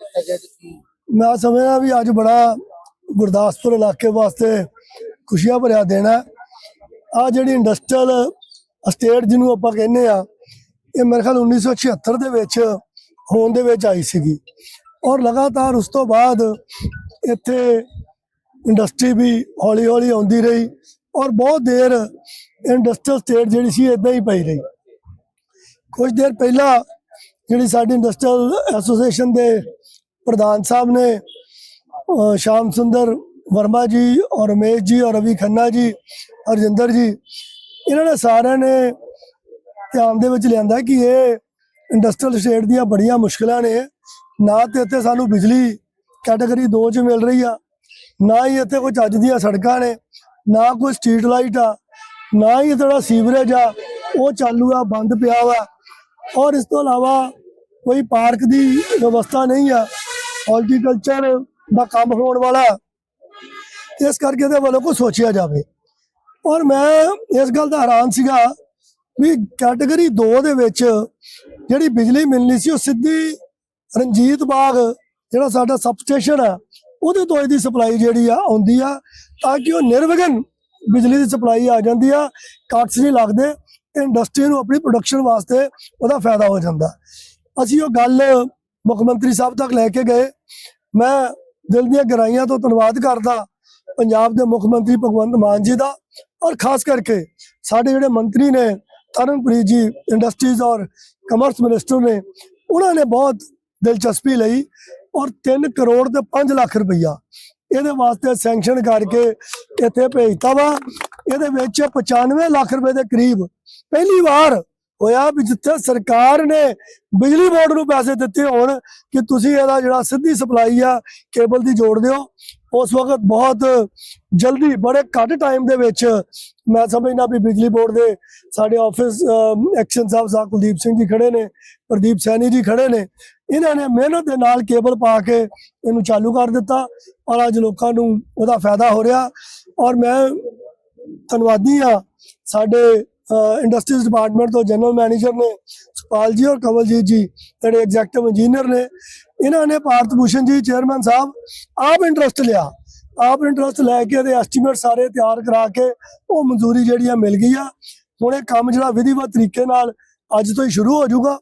ਦਿੱਤਾ ਗਿਆ ਤੇ ਕੀ ਮੈਂ ਸਮਝਦਾ ਵੀ ਅੱਜ ਬੜਾ ਗੁਰਦਾਸਪੁਰ ਇਲਾਕੇ ਵਾਸਤੇ ਖੁਸ਼ੀਆਂ ਭਰਿਆ ਦੇਣਾ ਆ ਜਿਹੜੀ ਇੰਡਸਟਰੀਅਲ ਸਟੇਟ ਜਿਹਨੂੰ ਆਪਾਂ ਕਹਿੰਦੇ ਆ, ਇਹ ਮੇਰੇ ਖਿਆਲ 1976 ਦੇ ਵਿੱਚ ਹੋਣ ਦੇ ਵਿੱਚ ਆਈ ਸੀਗੀ। ਔਰ ਲਗਾਤਾਰ ਉਸ ਤੋਂ ਬਾਅਦ ਇੱਥੇ ਇੰਡਸਟਰੀ ਵੀ ਹੌਲੀ ਹੌਲੀ ਆਉਂਦੀ ਰਹੀ ਔਰ ਬਹੁਤ ਦੇਰ ਇੰਡਸਟਰੀਅਲ ਸਟੇਟ ਜਿਹੜੀ ਸੀ ਇਦਾਂ ਹੀ ਪਈ ਰਹੀ। ਕੁਝ ਦੇਰ ਪਹਿਲਾਂ ਜਿਹੜੀ ਸਾਡੀ ਇੰਡਸਟਰੀਅਲ ਐਸੋਸੀਏਸ਼ਨ ਦੇ ਪ੍ਰਧਾਨ ਸਾਹਿਬ ਨੇ ਅ, ਸ਼ਾਮ ਸੁੰਦਰ ਵਰਮਾ ਜੀ ਔਰ ਰਮੇਸ਼ ਜੀ ਔਰ ਰਵੀ ਖੰਨਾ ਜੀ ਹਰਜਿੰਦਰ ਜੀ ਇਹਨਾਂ ਨੇ ਸਾਰਿਆਂ ਨੇ ਧਿਆਨ ਦੇ ਵਿੱਚ ਲਿਆਂਦਾ ਕਿ ਇਹ ਇੰਡਸਟਰੀਅਲ ਸਟੇਟ ਦੀਆਂ ਬੜੀਆਂ ਮੁਸ਼ਕਲਾਂ ਨੇ। ਨਾ ਤੇ ਇੱਥੇ ਸਾਨੂੰ ਬਿਜਲੀ ਕੈਟਾਗਰੀ 2 ਚ ਮਿਲ ਰਹੀ ਆ ਨਾ ਹੀ ਇੱਥੇ ਕੋਈ ਚੱਜ ਦੀਆਂ ਸੜਕਾਂ ਨੇ ਨਾ ਕੋਈ ਸਟਰੀਟ ਲਾਈਟ ਆ ਨਾ ਹੀ ਜਿਹੜਾ ਸੀਵਰੇਜ ਆ ਉਹ ਚਾਲੂ ਆ ਬੰਦ ਪਿਆ ਵਾ। ਔਰ ਇਸ ਤੋਂ ਇਲਾਵਾ ਕੋਈ ਪਾਰਕ ਦੀ ਵਿਵਸਥਾ ਨਹੀਂ ਆ। ਹਾਰਟੀਕਲਚਰ ਦਾ ਕੰਮ ਹੋਣ ਵਾਲਾ ਇਸ ਕਰਕੇ ਇਹਦੇ ਵੱਲੋਂ ਕੋਈ ਸੋਚਿਆ ਜਾਵੇ। ਔਰ ਮੈਂ ਇਸ ਗੱਲ ਦਾ ਹੈਰਾਨ ਸੀਗਾ ਵੀ ਕੈਟਾਗਰੀ 2 ਦੇ ਵਿੱਚ ਜਿਹੜੀ ਬਿਜਲੀ ਮਿਲਣੀ ਸੀ ਉਹ ਸਿੱਧੀ ਰਣਜੀਤ ਬਾਗ, ਜਿਹੜਾ ਸਾਡਾ ਸਬ ਸਟੇਸ਼ਨ ਆ ਉਹਦੇ ਤੋਂ ਇਹਦੀ ਸਪਲਾਈ ਜਿਹੜੀ ਆ ਆਉਂਦੀ ਆ, ਤਾਂ ਕਿ ਉਹ ਨਿਰਵਿਘਨ ਬਿਜਲੀ ਦੀ ਸਪਲਾਈ ਆ ਜਾਂਦੀ ਆ ਕੱਟਸ ਨਹੀਂ ਲੱਗਦੇ ਇੰਡਸਟਰੀ ਨੂੰ ਆਪਣੀ ਪ੍ਰੋਡਕਸ਼ਨ ਵਾਸਤੇ ਉਹਦਾ ਫਾਇਦਾ ਹੋ ਜਾਂਦਾ। ਅਸੀਂ ਉਹ ਗੱਲ ਮੁੱਖ ਮੰਤਰੀ ਸਾਹਿਬ ਤੱਕ ਲੈ ਕੇ ਗਏ। ਮੈਂ ਦਿਲ ਦੀਆਂ ਗਹਿਰਾਈਆਂ ਤੋਂ ਧੰਨਵਾਦ ਕਰਦਾ ਪੰਜਾਬ ਦੇ ਮੁੱਖ ਮੰਤਰੀ ਭਗਵੰਤ ਮਾਨ ਜੀ ਦਾ ਔਰ ਖਾਸ ਕਰਕੇ ਸਾਡੇ ਜਿਹੜੇ ਮੰਤਰੀ ਨੇ ਤਰਨਪ੍ਰੀਤ ਜੀ, ਇੰਡਸਟਰੀਜ਼ ਔਰ ਕਮਰਸ ਮਿਨਿਸਟਰ ਨੇ, ਉਹਨਾਂ ਨੇ ਬਹੁਤ ਦਿਲਚਸਪੀ ਲਈ ਔਰ 3 ਕਰੋੜ ਤੇ 5 ਲੱਖ ਰੁਪਈਆ ਇਹਦੇ ਵਾਸਤੇ ਸੈਂਕਸ਼ਨ ਕਰਕੇ ਇੱਥੇ ਭੇਜਤਾ ਵਾ। ਇਹਦੇ ਵਿੱਚ 95 ਲੱਖ ਰੁਪਏ ਦੇ ਕਰੀਬ ਪਹਿਲੀ ਵਾਰ ਹੋਇਆ ਵੀ ਜਿੱਥੇ ਸਰਕਾਰ ਨੇ ਬਿਜਲੀ ਬੋਰਡ ਨੂੰ ਪੈਸੇ ਦਿੱਤੇ ਹੋਣ ਕਿ ਤੁਸੀਂ ਇਹਦਾ ਜਿਹੜਾ ਸਿੱਧੀ ਸਪਲਾਈ ਆ, ਕੇਬਲ ਦੀ ਜੋੜ ਦਿਓ। ਉਸ ਵਕਤ ਬਹੁਤ ਜਲਦੀ, ਬੜੇ ਘੱਟ ਟਾਈਮ ਦੇ ਵਿੱਚ ਮੈਂ ਸਮਝਣਾ ਵੀ ਬਿਜਲੀ ਬੋਰਡ ਦੇ ਸਾਡੇ ਆਫਿਸ ਐਕਸ਼ਨ ਸਾਹਿਬ ਸਾਹਿਬ ਕੁਲਦੀਪ ਸਿੰਘ ਜੀ ਖੜੇ ਨੇ, ਪ੍ਰਦੀਪ ਸੈਣੀ ਜੀ ਖੜੇ ਨੇ। ਇਹਨਾਂ ਨੇ ਮਿਹਨਤ ਦੇ ਨਾਲ ਕੇਬਲ ਪਾ ਕੇ ਇਹਨੂੰ ਚਾਲੂ ਕਰ ਦਿੱਤਾ ਔਰ ਅੱਜ ਲੋਕਾਂ ਨੂੰ ਉਹਦਾ ਫਾਇਦਾ ਹੋ ਰਿਹਾ। ਔਰ ਮੈਂ ਧੰਨਵਾਦੀ ਆ ਸਾਡੇ ਇੰਡਸਟਰੀਜ਼ ਡਿਪਾਰਟਮੈਂਟ ਤੋਂ ਜਨਰਲ ਮੈਨੇਜਰ ਨੇ ਸੁਪਾਲ ਜੀ ਔਰ ਕਵਲਜੀਤ ਜੀ, ਜਿਹੜੇ ਐਗਜ਼ੈਕਟਿਵ ਇੰਜੀਨੀਅਰ ਨੇ, ਇਹਨਾਂ ਨੇ ਭਾਰਤ ਭੂਸ਼ਣ ਜੀ ਚੇਅਰਮੈਨ ਸਾਹਿਬ, ਆਪ ਇੰਟਰਸਟ ਲਿਆ। ਆਪ ਇੰਟਰਸਟ ਲੈ ਕੇ ਇਹਦੇ ਐਸਟੀਮੇਟ ਸਾਰੇ ਤਿਆਰ ਕਰਾ ਕੇ ਉਹ ਮਨਜ਼ੂਰੀ ਜਿਹੜੀ ਆ ਮਿਲ ਗਈ ਆ। ਹੁਣ ਇਹ ਕੰਮ ਜਿਹੜਾ ਵਿਧੀਵਤ ਤਰੀਕੇ ਨਾਲ ਅੱਜ ਤੋਂ ਹੀ ਸ਼ੁਰੂ ਹੋ ਜਾਊਗਾ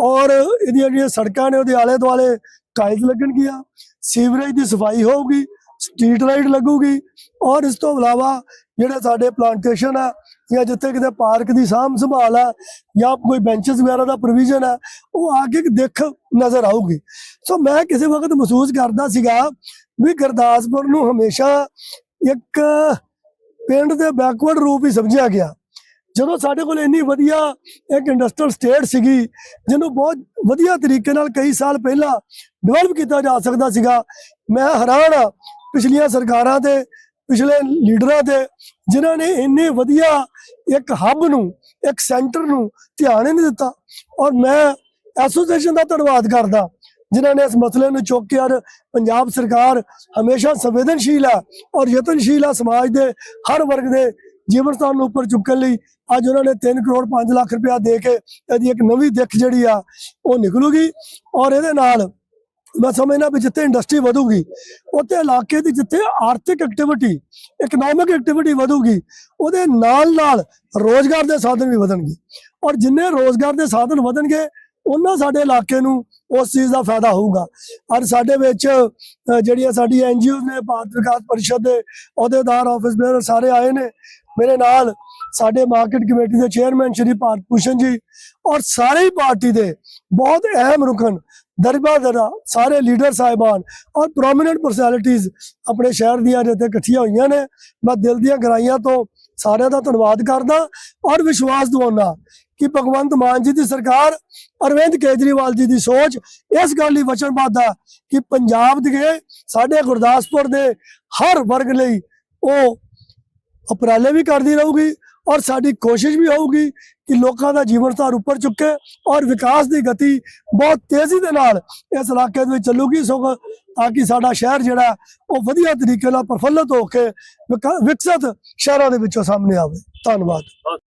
ਔਰ ਇਹਦੀਆਂ ਜਿਹੜੀਆਂ ਸੜਕਾਂ ਨੇ ਉਹਦੇ ਆਲੇ ਦੁਆਲੇ ਟਾਈਲਸ ਲੱਗਣਗੀਆਂ ਸੀਵਰੇਜ ਦੀ ਸਫ਼ਾਈ ਹੋਊਗੀ ਸਟਰੀਟ ਲਾਈਟ ਲੱਗੂਗੀ ਔਰ ਇਸ ਤੋਂ ਇਲਾਵਾ ਜਿਹੜੇ ਸਾਡੇ ਪਲਾਂਟੇਸ਼ਨ ਆ ਜਾਂ ਜਿੱਥੇ ਕਿਤੇ ਪਾਰਕ ਦੀ ਸਾਂਭ ਸੰਭਾਲ ਹੈ ਜਾਂ ਕੋਈ ਬੈਂਚਸ ਵਗੈਰਾ ਦਾ ਪ੍ਰੋਵੀਜ਼ਨ ਆ, ਉਹ ਆ ਕੇ ਇੱਕ ਨਜ਼ਰ ਆਊਗੀ। ਸੋ ਮੈਂ ਕਿਸੇ ਵਕਤ ਮਹਿਸੂਸ ਕਰਦਾ ਸੀਗਾ ਵੀ ਗੁਰਦਾਸਪੁਰ ਨੂੰ ਹਮੇਸ਼ਾ ਇੱਕ ਪਿੰਡ ਦੇ ਬੈਕਵਰਡ ਰੂਪ ਹੀ ਸਮਝਿਆ ਗਿਆ। ਜਦੋਂ ਸਾਡੇ ਕੋਲ ਇੰਨੀ ਵਧੀਆ ਇੱਕ ਇੰਡਸਟਰੀਅਲ ਸਟੇਟ ਸੀਗੀ, ਜਿਹਨੂੰ ਬਹੁਤ ਵਧੀਆ ਤਰੀਕੇ ਨਾਲ ਕਈ ਸਾਲ ਪਹਿਲਾਂ ਡਿਵੈਲਪ ਕੀਤਾ ਜਾ ਸਕਦਾ ਸੀਗਾ, ਮੈਂ ਹੈਰਾਨ ਆ। ਪਿਛਲੀਆਂ ਸਰਕਾਰਾਂ ਤੇ ਪਿਛਲੇ ਲੀਡਰਾਂ ਤੇ ਜਿਨ੍ਹਾਂ ਨੇ ਇੰਨੇ ਵਧੀਆ ਇੱਕ ਹੱਬ ਨੂੰ, ਇੱਕ ਸੈਂਟਰ ਨੂੰ ਧਿਆਨ ਹੀ ਨਹੀਂ ਦਿੱਤਾ। ਔਰ ਮੈਂ ਐਸੋਸੀਏਸ਼ਨ ਦਾ ਧੰਨਵਾਦ ਕਰਦਾ, ਜਿਨ੍ਹਾਂ ਨੇ ਇਸ ਮਸਲੇ ਨੂੰ ਚੁੱਕ ਕੇ ਔਰ ਪੰਜਾਬ ਸਰਕਾਰ ਹਮੇਸ਼ਾ ਸੰਵੇਦਨਸ਼ੀਲ ਹੈ ਔਰ ਯਤਨਸ਼ੀਲ ਹੈ ਸਮਾਜ ਦੇ, ਹਰ ਵਰਗ ਦੇ ਜੀਵਨ ਸਥਾਨ ਨੂੰ ਉੱਪਰ ਚੁੱਕਣ ਲਈ। ਅੱਜ ਉਹਨਾਂ ਨੇ 3 ਕਰੋੜ 5 ਲੱਖ ਰੁਪਇਆ ਦੇ ਕੇ ਇਹਦੀ ਇੱਕ ਨਵੀਂ ਦਿੱਖ ਜਿਹੜੀ ਆ, ਉਹ ਨਿਕਲੂਗੀ। ਔਰ ਇਹਦੇ ਨਾਲ ਮੈਂ ਸਮਝਣਾ ਵੀ ਜਿੱਥੇ ਇੰਡਸਟਰੀ ਵਧੂਗੀ, ਉੱਥੇ ਇਲਾਕੇ ਦੀ ਜਿੱਥੇ ਆਰਥਿਕ ਐਕਟੀਵਿਟੀ ਇਕਨੋਮਿਕ ਐਕਟੀਵਿਟੀ ਵਧੂਗੀ, ਉਹਦੇ ਨਾਲ ਨਾਲ ਰੋਜ਼ਗਾਰ ਦੇ ਸਾਧਨ ਵੀ ਵਧਣਗੇ। ਔਰ ਜਿੰਨੇ ਰੋਜ਼ਗਾਰ ਦੇ ਸਾਧਨ ਵਧਣਗੇ, ਉਹਨਾਂ ਸਾਡੇ ਇਲਾਕੇ ਨੂੰ ਉਸ ਚੀਜ਼ ਦਾ ਫਾਇਦਾ ਹੋਊਗਾ। ਔਰ ਸਾਡੇ ਵਿੱਚ ਜਿਹੜੀਆਂ ਸਾਡੀ ਐਨਜੀਓ ਨੇ, ਭਾਰਤ ਵਿਕਾਸ ਪਰਿਸ਼ਦ ਦੇ ਅਹੁਦੇਦਾਰ ਆਫਿਸ ਬੇਅਰ ਸਾਰੇ ਆਏ ਨੇ। ਮੇਰੇ ਨਾਲ ਸਾਡੇ ਮਾਰਕੀਟ ਕਮੇਟੀ ਦੇ ਚੇਅਰਮੈਨ ਸ਼੍ਰੀ ਭਾਰਤ ਭੂਸ਼ਣ ਜੀ ਔਰ ਸਾਰੇ ਹੀ ਪਾਰਟੀ ਦੇ ਬਹੁਤ ਅਹਿਮ ਰੁਕਨ ਦਰਬਾ ਦਰਾ ਸਾਰੇ ਲੀਡਰ ਸਾਹਿਬਾਨ ਔਰ ਪ੍ਰੋਮਿਨੈਂਟ ਪਰਸਨੈਲਿਟੀਜ਼ ਆਪਣੇ ਸ਼ਹਿਰ ਦੀਆਂ ਜਿੱਥੇ ਇਕੱਠੀਆਂ ਹੋਈਆਂ ਨੇ। ਮੈਂ ਦਿਲ ਦੀਆਂ ਗਹਿਰਾਈਆਂ ਤੋਂ ਸਾਰਿਆਂ ਦਾ ਧੰਨਵਾਦ ਕਰਦਾ ਔਰ ਵਿਸ਼ਵਾਸ ਦਿਵਾਉਣਾ ਕਿ ਭਗਵੰਤ ਮਾਨ ਜੀ ਦੀ ਸਰਕਾਰ, ਅਰਵਿੰਦ ਕੇਜਰੀਵਾਲ ਜੀ ਦੀ ਸੋਚ ਇਸ ਗੱਲ ਲਈ ਵਚਨਬੱਧ ਆ ਕਿ ਪੰਜਾਬ ਦੇ ਸਾਡੇ ਗੁਰਦਾਸਪੁਰ ਦੇ ਹਰ ਵਰਗ ਲਈ ਉਹ ਉਪਰਾਲੇ ਵੀ ਕਰਦੀ ਰਹੂਗੀ ਔਰ ਸਾਡੀ ਕੋਸ਼ਿਸ਼ ਵੀ ਹੋਊਗੀ ਕਿ ਲੋਕਾਂ ਦਾ ਜੀਵਨ ਸਤਰ ਉੱਪਰ ਚੁੱਕੇ ਔਰ ਵਿਕਾਸ ਦੀ ਗਤੀ ਬਹੁਤ ਤੇਜ਼ੀ ਦੇ ਨਾਲ ਇਸ ਇਲਾਕੇ ਦੇ ਵਿੱਚ ਚੱਲੂਗੀ। ਸੋ ਤਾਂ ਕਿ ਸਾਡਾ ਸ਼ਹਿਰ ਜਿਹੜਾ, ਉਹ ਵਧੀਆ ਤਰੀਕੇ ਨਾਲ ਪ੍ਰਫੁੱਲਤ ਹੋ ਕੇ ਵਿਕਾ- ਵਿਕਸਿਤ ਸ਼ਹਿਰਾਂ ਦੇ ਵਿੱਚੋਂ ਸਾਹਮਣੇ ਆਵੇ। ਧੰਨਵਾਦ।